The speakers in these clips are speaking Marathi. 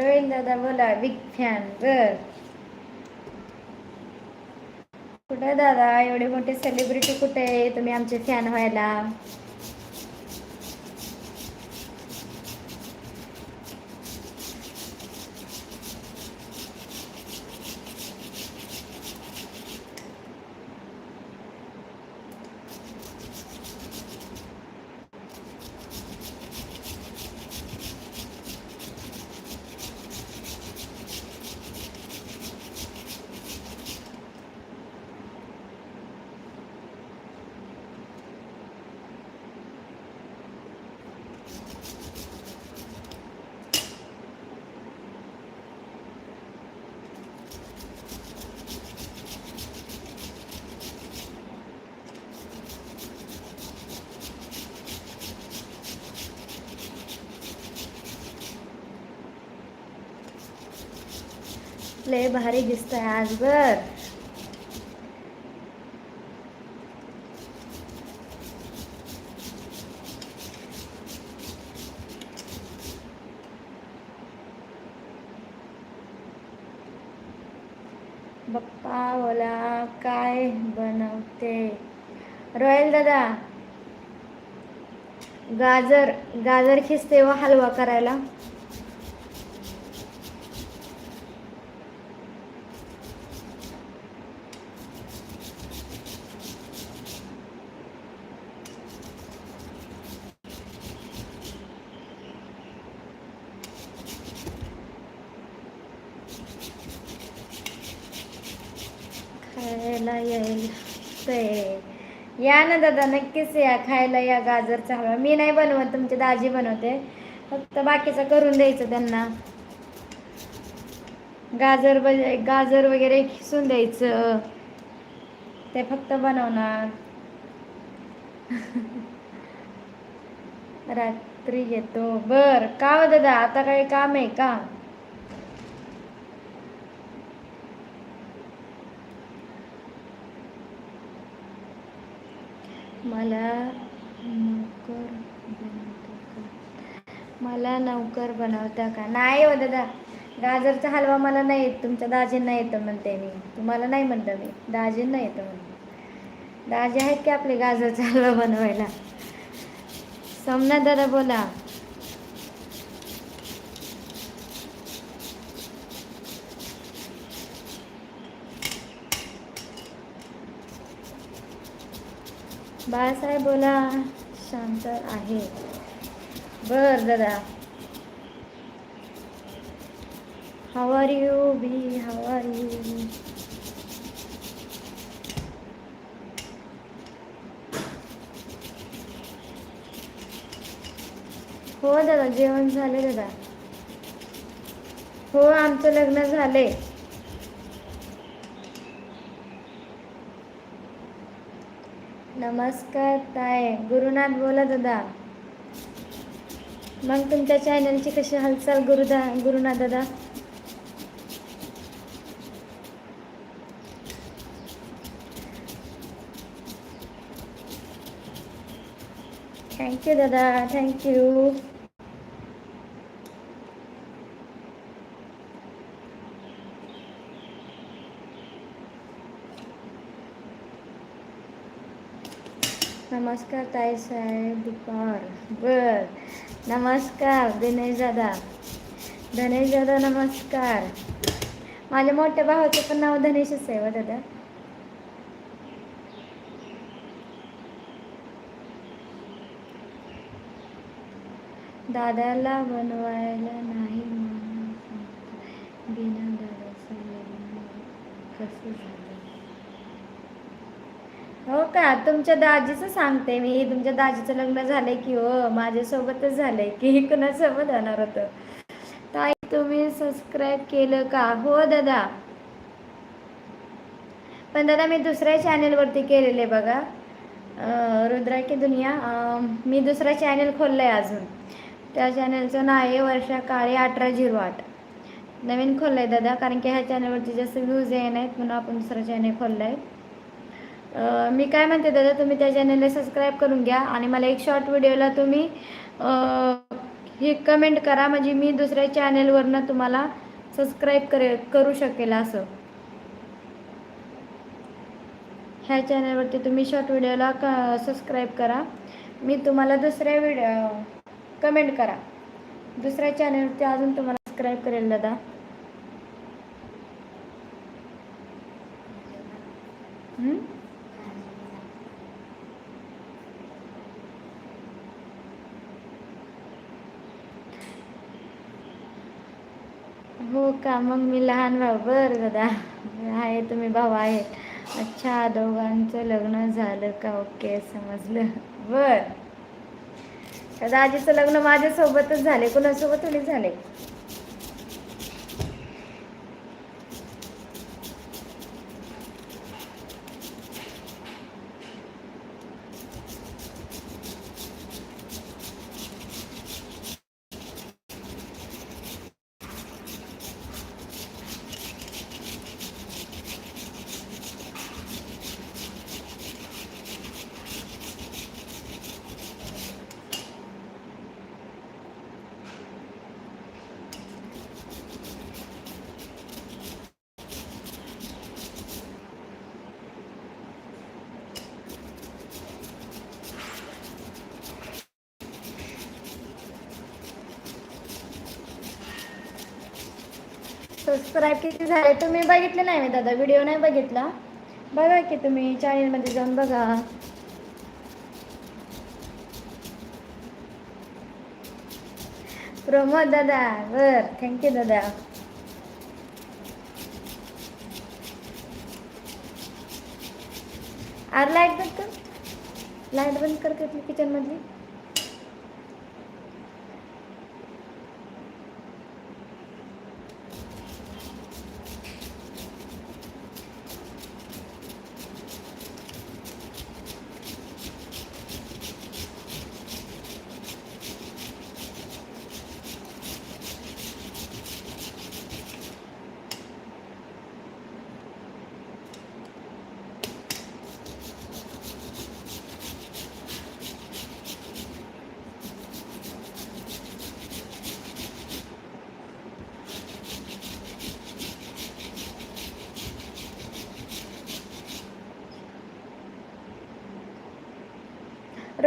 रोहिल दादा बोला बिग फॅन बर कुठे दादा एवढे मोठे सेलिब्रिटी कुठे आहे तुम्ही आमचे फॅन व्हायला लय भारी दिसतंय आज बर बप्पा ओला काय बनवते? रॉयल दादा गाजर गाजर खिसते व हलवा करायला खायला यायला ते या ना दादा नक्कीच या. खायला या गाजरचा हलवा मी नाही बनवत तुमची दाजी बनवते. फक्त बाकीचं करून द्यायचं त्यांना. गाजर गाजर वगैरे खिसून द्यायचं. ते फक्त बनवणार. रात्री येतो. बर. का हो दादा? आता काही काम आहे का? मला नोकर बनवता का? मला नोकर बनवता का? नाही हो दादा. गाजरचा हलवा मला नाही येत. तुमच्या दाजींना येतं म्हणते मी. तुम्हाला नाही म्हणतं मी. दाजींना येतं म्हणते दाजी आहेत की आपले गाजरचा हलवा बनवायला? सोमनाथ दादा बोला. बाळासाहेब बोला शांत आहे. बर दादा. How are you be how are you हो दादा जेवण झाले दादा. हो आमचं लग्न झाले नमस्कार ताय गुरुनाथ बोला दादा. मग तुमच्या चॅनलची कशी हालचाल गुरुदा गुरुनाथ दादा? थँक्यू दादा. थँक्यू नमस्कार ताई साहेब दुपार बर. नमस्कार दिनेश दादा. धनेश दादा नमस्कार. माझ्या मोठ्या भावाचं पण नाव धनेशच आहे व दादा. दादाला बनवायला नाही म्हणून बिना दादाचं कसं झालं? हो का? तुमच्या दाजीचं सांगते मी. तुमच्या दाजीचं लग्न झालंय की हो माझ्यासोबतच झालंय की कुणासोबत होणार होतं? ताई तुम्ही सबस्क्राईब केलं का? हो दादा. पण दादा मी दुसऱ्या चॅनेलवरती केलेले बघा. रुद्रा की दुनिया. मी दुसरा चॅनेल खोललं आहे अजून. त्या चॅनलचं नाव आहे वर्षा काळे अठरा झिरो आठ. नवीन खोललं आहे दादा कारण की ह्या चॅनलवरती जास्त व्ह्यूज येणार आहेत म्हणून आपण दुसरा चॅनल खोलला आहे मी काय म्हणते दादा तुम्ही त्या चॅनलला सबस्क्राईब करून घ्या आणि मला एक शॉर्ट व्हिडिओला तुम्ही हे कमेंट करा म्हणजे मी दुसऱ्या चॅनेलवरनं तुम्हाला सबस्क्राईब करे करू शकेल असं. ह्या चॅनलवरती तुम्ही शॉर्ट व्हिडिओला क सबस्क्राईब करा. मी तुम्हाला दुसऱ्या व्हिडिओ कमेंट करा. दुसऱ्या चॅनलवरती अजून तुम्हाला सबस्क्राईब करेल दादा. हं? का? मग मी लहान भाऊ बर दादा. आहे तुम्ही भाऊ आहेत. अच्छा दोघांचं लग्न झालं का? ओके समजलं. बर. दादाजीचं दाजीचं लग्न माझ्यासोबतच झाले कुणासोबत? थोडी झाले. सबस्क्राईब किती झाले? तुम्ही बघितले नाही मी दादा. व्हिडिओ नाही बघितला. बघा की तुम्ही चॅनलमध्ये जाऊन बघा. प्रमोद दादा बर थँक्यू दादा. आर लाइट बंद कर. लाइट बंद कर किचनमधली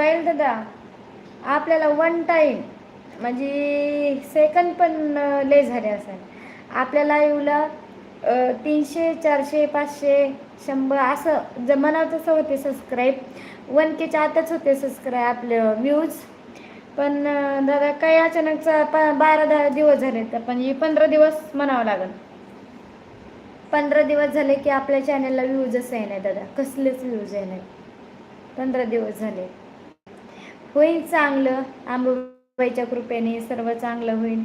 रॉयल दादा. आपल्याला वन टाईम म्हणजे सेकंद पण ले लय झाले असेल. आपल्याला येऊला तीनशे चारशे पाचशे शंभर असं ज मनात तसं होते सबस्क्राईब वन केच्या आतच होते सबस्क्राईब आपलं व्ह्यूज पण दादा काही अचानकचा प बारा दहा दिवस झाले तर पण हे पंधरा दिवस म्हणावं लागेल. पंधरा दिवस झाले की आपल्या चॅनलला व्ह्यूजच आहे नाही दादा. कसलेच व्ह्यूज आहे नाही. पंधरा दिवस झाले. होईल चांगलं. आंबाबाईच्या कृपेने सर्व चांगलं होईल.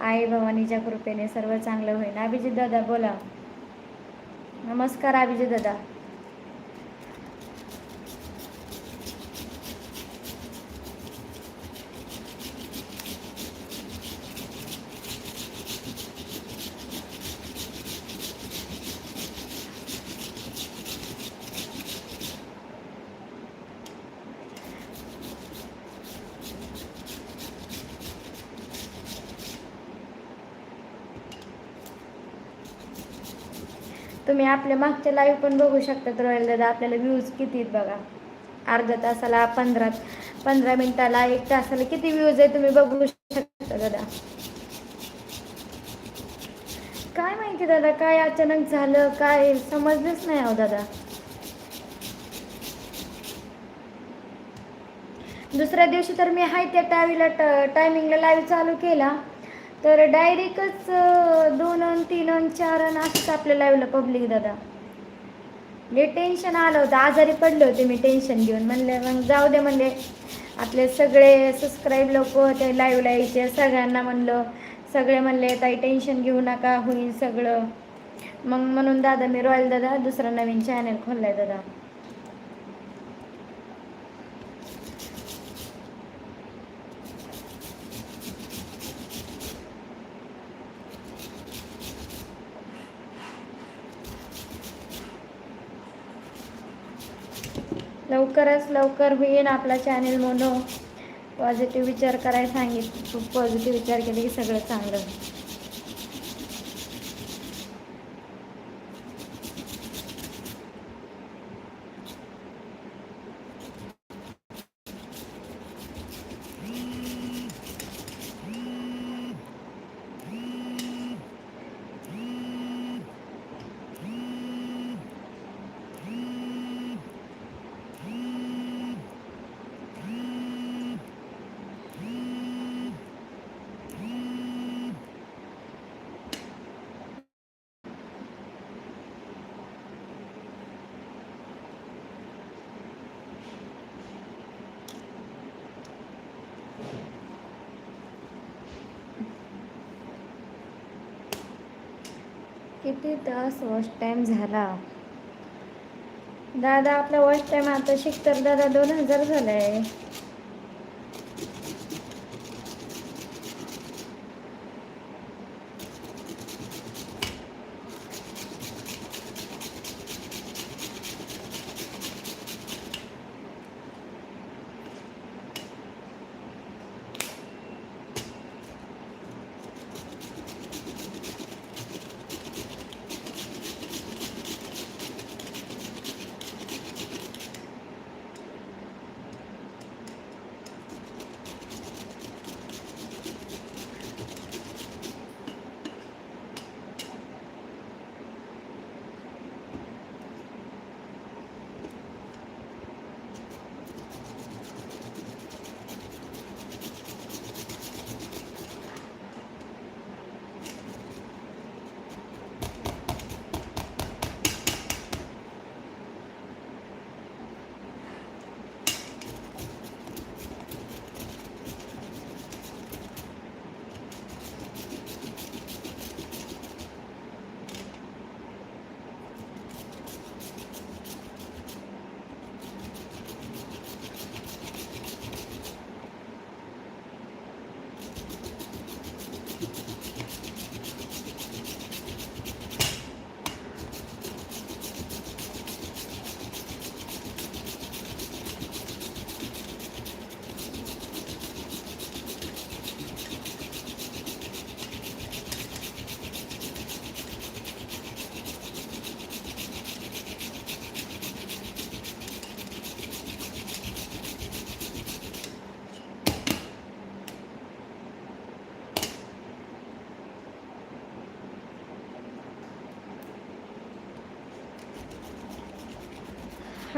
आई भवानीच्या कृपेने सर्व चांगलं होईल. अभिजित दादा बोला. नमस्कार अभिजित दादा. तुम्ही आपल्या मागच्या लाईव्ह पण बघू शकतात रॉयल दादा. आपल्याला व्ह्यूज किती आहेत बघा. अर्ध्या तासाला पंधरा पंधरा मिनिटाला एक तासाला किती व्ह्यूज आहे तुम्ही बघू शकता दादा. काय माहिती दादा काय अचानक झालं काय समजलंच नाही अहो दादा. दुसऱ्या दिवशी तर मी हाय त्या टावीला टायमिंगला लाईव्ह चालू केला. तर डायरेक्टच दोन अन तीन अन चार अन असंच आपल्या लाईव्हला पब्लिक दादा. ले टेन्शन आलं होतं. आजारी पडले होते मी टेन्शन घेऊन. म्हणले मग जाऊ दे म्हणले. आपले सगळे सबस्क्राईब लोक होते लाईव्हला यायचे. सगळ्यांना म्हणलं सगळे म्हणले ताई टेन्शन घेऊ नका होईल सगळं. मग म्हणून दादा मी रॉयल दादा दुसरा नवीन चॅनल खोललाय दादा. लवकरच लवकर होईल आपला चॅनेल मोनो पॉझिटिव्ह विचार करायला सांगित पॉझिटिव्ह विचार केले की सगळं चांगलं होईल. किती तास वॉच टाईम झाला? दादा आपला वॉच टाईम आता शिक तर दादा दोन हजार झालाय.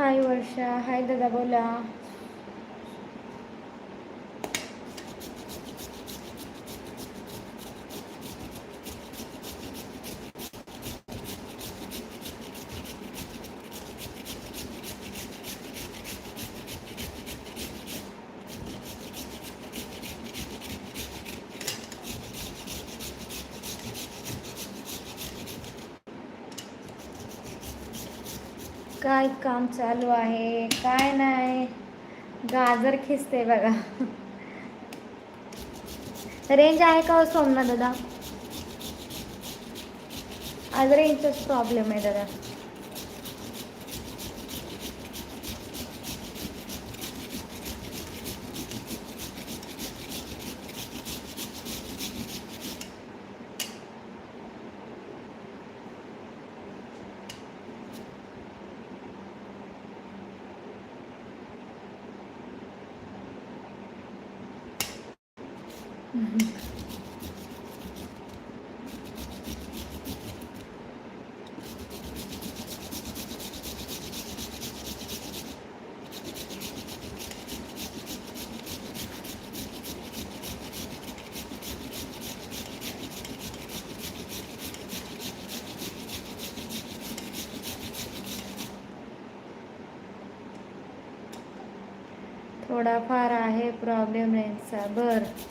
हाय वर्षा हाय दादा बोला काय काम चालू आहे काय नाही. गाजर खिसते बघा. रेंज आहे का हो सोमना दादा? आज रेंजचाच प्रॉब्लेम आहे दादा. थोडाफार आहे प्रॉब्लेम रेंजचा. बरं.